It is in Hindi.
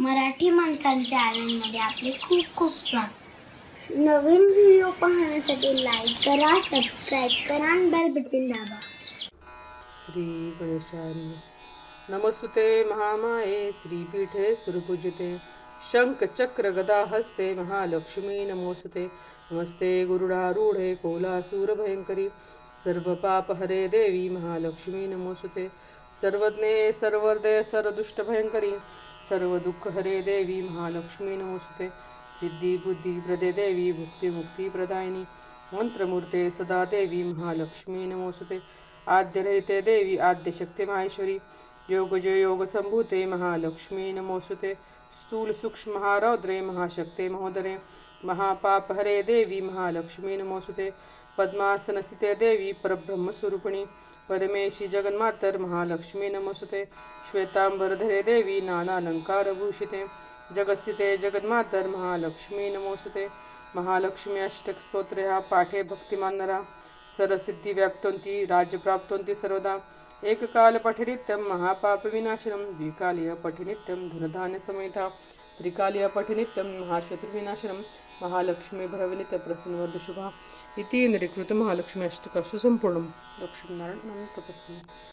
मराठी माणसांच्या चॅनलमध्ये आपले खूप खूप स्वागत. नवीन व्हिडिओ पाहण्यासाठी लाईक करा सबस्क्राईब करा आणि बेल बटन दाबा. श्री गणेशाय नमस्तुते महामाये श्रीपीठे सुरपूजिते शंख चक्र गदा हस्ते महालक्ष्मी नमोसुते नमस्ते गुरुडारूढे कोलासूर भयंकरी सर्व पाप हरे देवी महालक्ष्मी नमोसुते सर्वज्ञे सर्वदे सर्वदुष्ट भयंकरी सर्व दुःख हरे देवी महालक्ष्मी नमोसुते सिद्धी बुद्धी प्रदे देवी भुक्ती मुक्ती प्रदायिनी। मंत्रमूर्ते सदा देवी महालक्ष्मी नमोसुते आद्यरहिते देवी आद्यशक्ती माहेश्वरी योगजय योग संभूते महालक्ष्मी सूक्ष्म महारौद्रे महाशक्ते महोदरे। महापाप हरे देवी महालक्ष्मी नमोस्तुते पद्मासनस्थिते देवी परब्रह्मस्वरूपिणी परमेशी जगन्मातर महालक्ष्मी नमोस्तुते श्वेतांबरधरे देवी नानालंकारभूषिते। जगस्थिते जगन्मातर महालक्ष्मी नमोस्तुते महालक्ष्मी अष्टक स्तोत्रे हा पाठे भक्तिमानरा, सरसिद्धी व्याप्तोन्ति राज्यप्राप्तोन्ति सर्वदा. एककाल पठिनित्यं महापापविनाशनं, द्विकालीय पठिनित्यं धनधान्यसमेता त्रिकालीय पठिनित्यं महाशत्रुविनाशनं, महालक्ष्मी भरविनित प्रसन्नवर्धशुभा. इति निरीकृत महालक्ष्मी अष्टकं. सुसम्पूर्णं लक्ष्मीनारायणं तपस्वी.